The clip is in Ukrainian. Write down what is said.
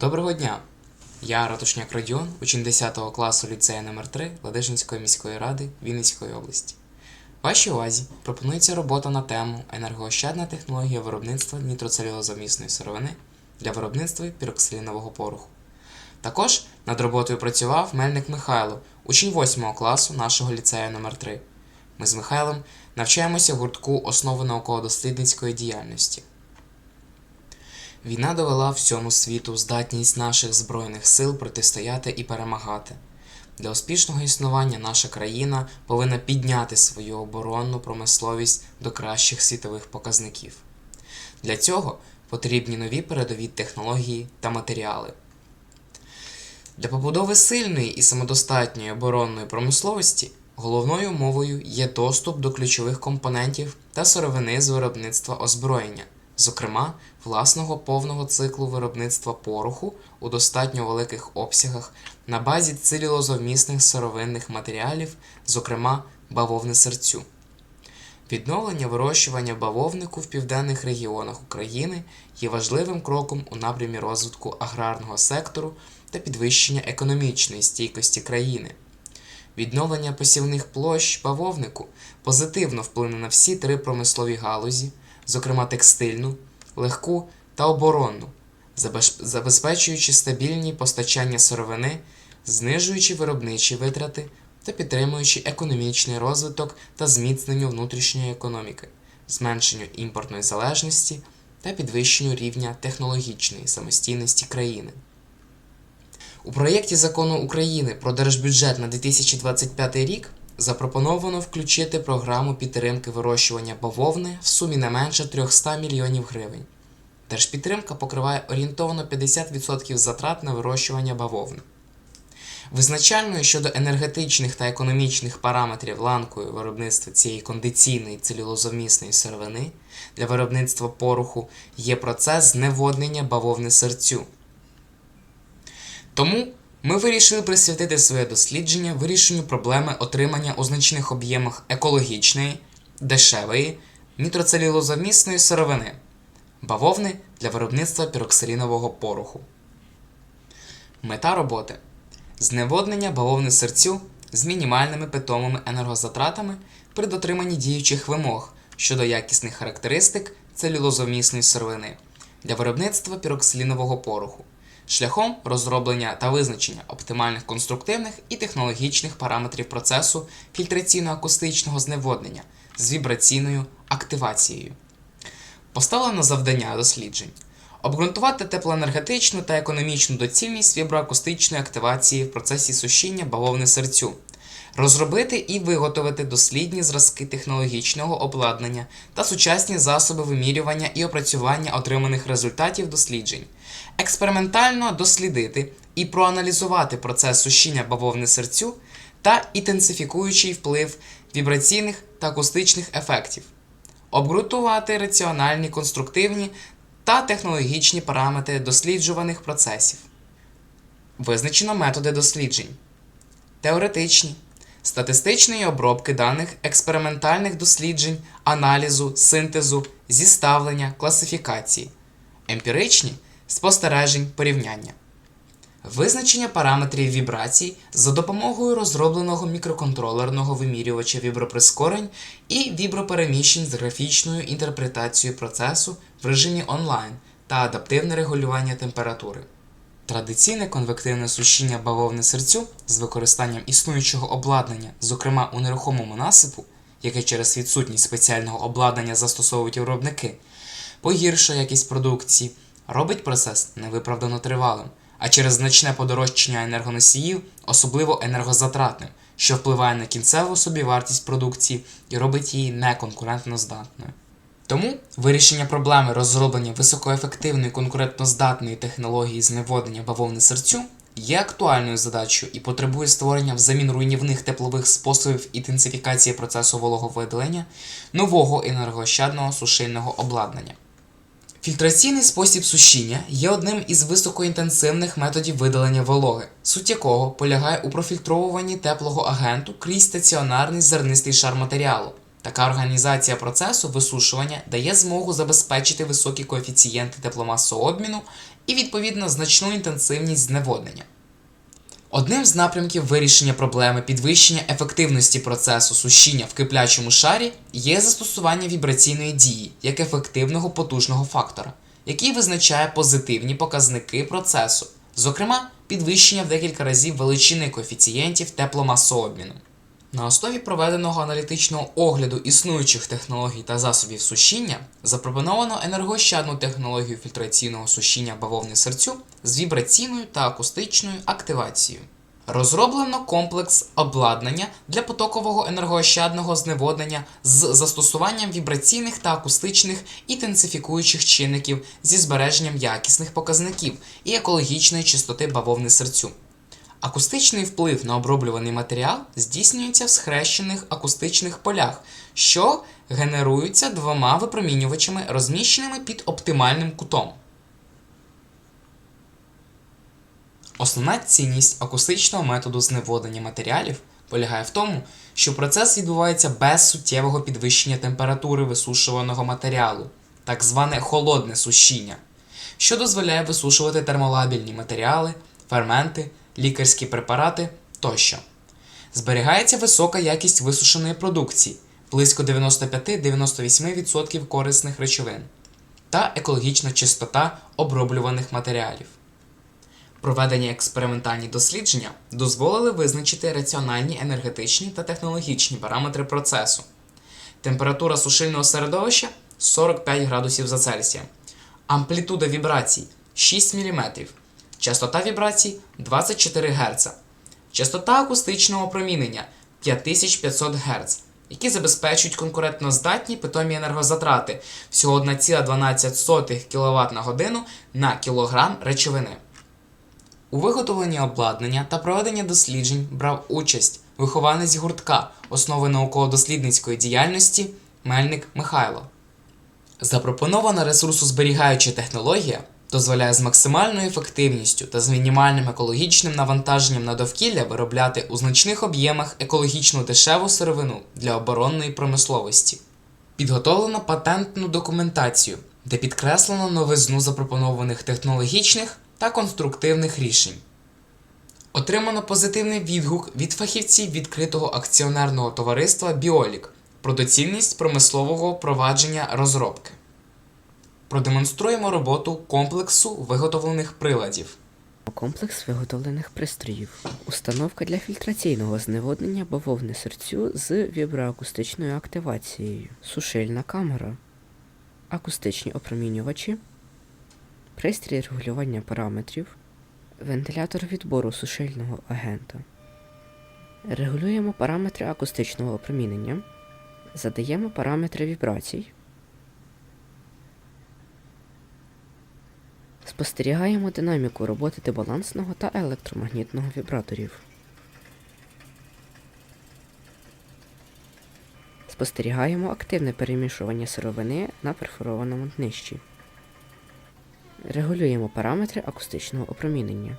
Доброго дня! Я Ратушняк Радіон, учень 10 класу ліцею номер 3 Ладижинської міської ради Вінницької області. Вашій увазі пропонується робота на тему енергоощадна технологія виробництва нітроцелюлозамісної сировини для виробництва піроксилінового пороху. Також над роботою працював Мельник Михайло, учень 8 класу нашого ліцею номер 3 Ми з Михайлом навчаємося в гуртку основи науково-дослідницької діяльності. Війна довела всьому світу здатність наших збройних сил протистояти і перемагати. Для успішного існування наша країна повинна підняти свою оборонну промисловість до кращих світових показників. Для цього потрібні нові передові технології та матеріали. Для побудови сильної і самодостатньої оборонної промисловості головною умовою є доступ до ключових компонентів та сировини з виробництва озброєння, зокрема власного повного циклу виробництва пороху у достатньо великих обсягах на базі целюлозовмісних сировинних матеріалів, зокрема бавовни серцю. Відновлення вирощування бавовнику в південних регіонах України є важливим кроком у напрямі розвитку аграрного сектору та підвищення економічної стійкості країни. Відновлення посівних площ бавовнику позитивно вплине на всі три промислові галузі, зокрема текстильну, легку та оборонну, забезпечуючи стабільні постачання сировини, знижуючи виробничі витрати та підтримуючи економічний розвиток та зміцненню внутрішньої економіки, зменшенню імпортної залежності та підвищенню рівня технологічної самостійності країни. У проєкті закону України про держбюджет на 2025 рік запропоновано включити програму підтримки вирощування бавовни в сумі не менше 300 мільйонів гривень. Держпідтримка покриває орієнтовно 50% затрат на вирощування бавовни. Визначальною щодо енергетичних та економічних параметрів ланкою виробництва цієї кондиційної целюлозомісної сировини для виробництва пороху є процес зневоднення бавовни серцю. Тому ми вирішили присвятити своє дослідження вирішенню проблеми отримання у значних об'ємах екологічної, дешевої, нітроцелюлозамісної сировини бавовни для виробництва піроксилінового пороху. Мета роботи зневоднення бавовни серцю з мінімальними питомими енергозатратами при дотриманні діючих вимог щодо якісних характеристик целюлозомісної сировини для виробництва піроксилінового пороху шляхом розроблення та визначення оптимальних конструктивних і технологічних параметрів процесу фільтраційно-акустичного зневоднення з вібраційною активацією. Поставлено завдання досліджень обґрунтувати теплоенергетичну та економічну доцільність віброакустичної активації в процесі сушіння бавовни серцю, розробити і виготовити дослідні зразки технологічного обладнання та сучасні засоби вимірювання і опрацювання отриманих результатів досліджень, експериментально дослідити і проаналізувати процес сушіння бавовни серцю та інтенсифікуючий вплив вібраційних та акустичних ефектів. Обґрунтувати раціональні, конструктивні та технологічні параметри досліджуваних процесів. Визначено методи досліджень, теоретичні, статистичної обробки даних експериментальних досліджень, аналізу, синтезу, зіставлення, класифікації, емпіричні спостережень порівняння. Визначення параметрів вібрацій за допомогою розробленого мікроконтролерного вимірювача віброприскорень і вібропереміщень з графічною інтерпретацією процесу в режимі онлайн та адаптивне регулювання температури. Традиційне конвективне сушіння бавовни серцю з використанням існуючого обладнання, зокрема у нерухомому насипу, яке через відсутність спеціального обладнання застосовують виробники, погіршує якість продукції, робить процес невиправдано тривалим, а через значне подорожчання енергоносіїв особливо енергозатратним, що впливає на кінцеву собівартість продукції і робить її неконкурентно здатною. Тому вирішення проблеми розроблення високоефективної конкурентноздатної технології зневоднення бавовни серцю є актуальною задачею і потребує створення взамін руйнівних теплових способів інтенсифікації процесу вологовидалення нового енергоощадного сушильного обладнання. Фільтраційний спосіб сушіння є одним із високоінтенсивних методів видалення вологи, суть якого полягає у профільтровуванні теплого агенту крізь стаціонарний зернистий шар матеріалу. Така організація процесу висушування дає змогу забезпечити високі коефіцієнти тепломасообміну і відповідно значну інтенсивність зневоднення. Одним з напрямків вирішення проблеми підвищення ефективності процесу сушіння в киплячому шарі є застосування вібраційної дії як ефективного потужного фактора, який визначає позитивні показники процесу, зокрема підвищення в декілька разів величини коефіцієнтів тепломасообміну. На основі проведеного аналітичного огляду існуючих технологій та засобів сушіння запропоновано енергоощадну технологію фільтраційного сушіння бавовни серцю з вібраційною та акустичною активацією. Розроблено комплекс обладнання для потокового енергоощадного зневоднення з застосуванням вібраційних та акустичних інтенсифікуючих чинників зі збереженням якісних показників і екологічної чистоти бавовни серцю. Акустичний вплив на оброблюваний матеріал здійснюється в схрещених акустичних полях, що генеруються двома випромінювачами, розміщеними під оптимальним кутом. Основна цінність акустичного методу зневоднення матеріалів полягає в тому, що процес відбувається без суттєвого підвищення температури висушуваного матеріалу, так зване холодне сушіння, що дозволяє висушувати термолабільні матеріали, ферменти, лікарські препарати тощо. Зберігається висока якість висушеної продукції близько 95-98% корисних речовин та екологічна чистота оброблюваних матеріалів. Проведені експериментальні дослідження дозволили визначити раціональні енергетичні та технологічні параметри процесу. Температура сушильного середовища 45 градусів за Цельсієм, амплітуда вібрацій 6 мм, частота вібрацій 24 Гц, частота акустичного опромінення 5500 Гц, які забезпечують конкурентноздатні питомі енергозатрати всього 1,12 кВт на годину на кілограм речовини. У виготовленні обладнання та проведенні досліджень брав участь вихованець гуртка основи науково-дослідницької діяльності Мельник Михайло. Запропонована ресурсозберігаюча технологія дозволяє з максимальною ефективністю та з мінімальним екологічним навантаженням на довкілля виробляти у значних об'ємах екологічно дешеву сировину для оборонної промисловості. Підготовлено патентну документацію, де підкреслено новизну запропонованих технологічних та конструктивних рішень. Отримано позитивний відгук від фахівців відкритого акціонерного товариства Біолік про доцільність промислового провадження розробки. Продемонструємо роботу комплексу виготовлених приладів. Комплекс виготовлених пристроїв. Установка для фільтраційного зневоднення бавовни серцю з віброакустичною активацією. Сушильна камера. Акустичні опромінювачі. Пристрій регулювання параметрів. Вентилятор відбору сушильного агента. Регулюємо параметри акустичного опромінення. Задаємо параметри вібрацій. Спостерігаємо динаміку роботи дебалансного та електромагнітного вібраторів. Спостерігаємо активне перемішування сировини на перфорованому днищі. Регулюємо параметри акустичного опромінення.